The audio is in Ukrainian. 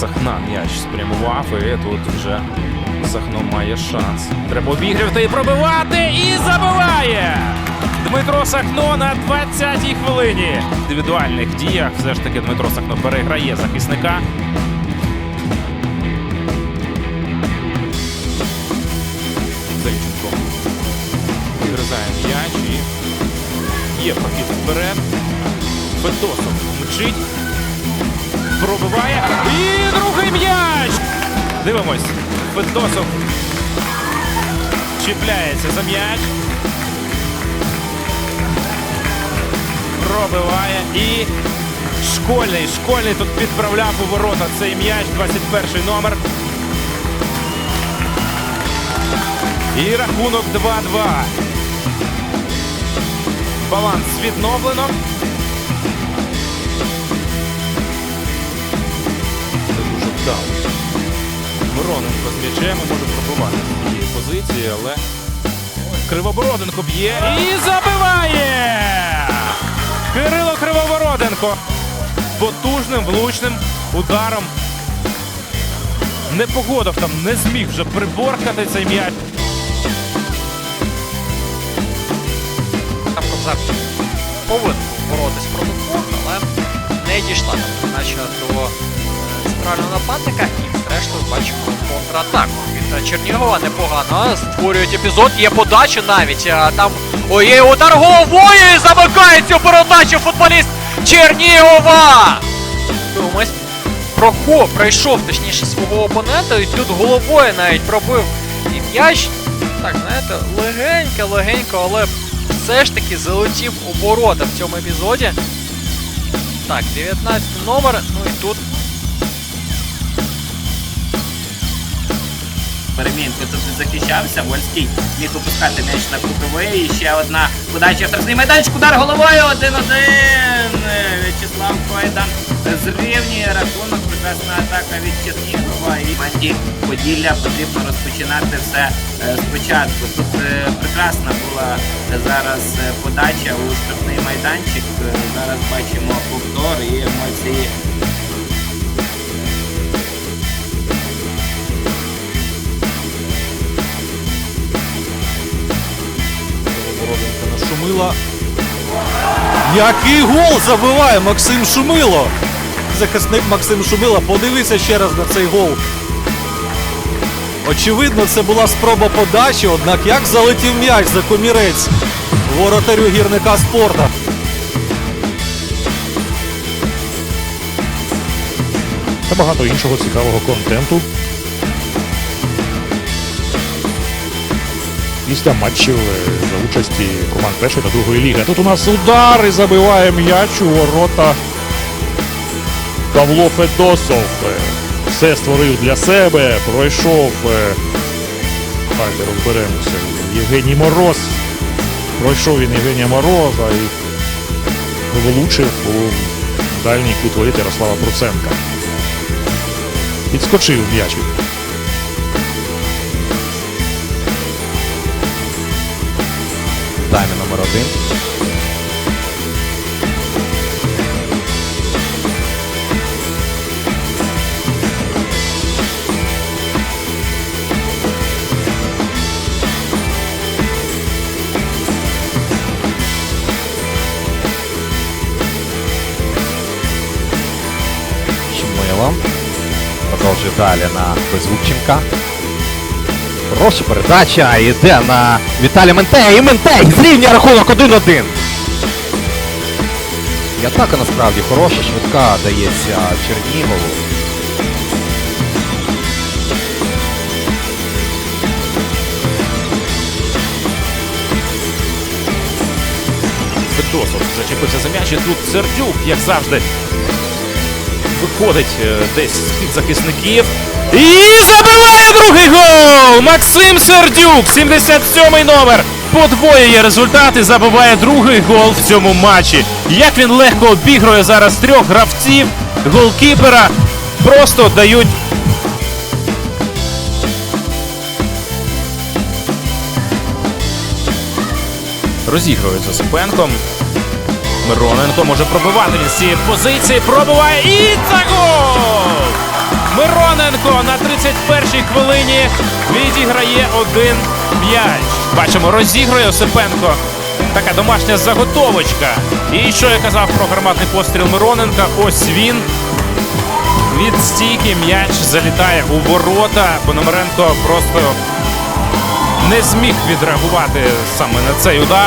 Сахна м'яч спрямував, і тут вже Сахно має шанс. Треба обігрівати і пробивати, і забиває! Дмитро Сахно на 20-й хвилині. В індивідуальних діях все ж таки Дмитро Сахно переграє захисника. Зайченко вигризає м'яч і є прохід вперед. Федосов мчить. Пробиває. І другий м'яч! Дивимось. Федосов чіпляється за м'яч. Пробиває і школьний. Школьний тут підправляв у ворота цей м'яч. 21 номер. І рахунок 2-2. Баланс відновлено. Вдало. Мироненко з м'ячем може пробувати з позиції, але Кривобороденко б'є і забиває! Кирило Кривобороденко потужним влучним ударом. Непогодов там не зміг вже приборкати цей м'яч. Там повинен боротись проти але не дійшла там передача до е, центрального нападника. І зрештою бачимо контратаку від Чернігова. Непогано створюють епізод. Є подача навіть. Там ой, удар головою замикає цю передачу футболіст Чернігова. Дивимось. Прохо пройшов точніше свого опонента і тут головою навіть пробив і м'яч. Так, знаєте, легенько, легенько, але все ж таки залетів у ворота в цьому епізоді. Так, 19 номер, ну і тут Перемінки тут захищався. Вольський міг опускати м'яч на кутовий. І ще одна подача в штрафний майданчик. Удар головою 1-1. В'ячеслав Койдан зрівнює рахунок. Прекрасна атака від Чернігова. І команді Поділля потрібно розпочинати все е, спочатку. Тут е, прекрасна була зараз е, подача у штрафний майданчик. Зараз бачимо повтор і емоції Шумила. Який гол забиває Максим Шумило! Захисник Максим Шумила. Подивися ще раз на цей гол. Очевидно, це була спроба подачі, однак як залетів м'яч за комірець воротарю гірника спорта. та багато іншого цікавого контенту. Після матчів е, участі команд першої та другої ліги. Тут у нас удар і забиває м'яч у ворота Павло Федосов. Все створив для себе, пройшов. е, Давайте розберемося. Євгеній Мороз. Пройшов він Євгенія Мороза і влучив у дальній кут воріт Ярослава Проценка. Підскочив м'ячик. Таймі номер один. Шумило. Продовжує далі на Безгубченка. Хороша передача йде на Віталія Ментея. І Ментей зрівнює рахунок 1-1. І атака насправді хороша, швидка дається Чернігову. Федосов зачепився за м'яч. І тут Сердюк, як завжди, виходить е, десь з-під захисників. І забиває другий гол! Максим Сердюк, 77-й номер. Подвоює результат і забиває другий гол в цьому матчі. Як він легко обігрує зараз трьох гравців, голкіпера. Просто дають розігрують за Сипенком. Мироненко може пробивати він з цієї позиції. Пробиває і це гол! Мироненко на 31-й хвилині відіграє один м'яч. Бачимо, розігрує Осипенко. Така домашня заготовочка. І що я казав про гарматний постріл Мироненка? Ось він. Від стійки м'яч залітає у ворота. Пономаренко просто не зміг відреагувати саме на цей удар.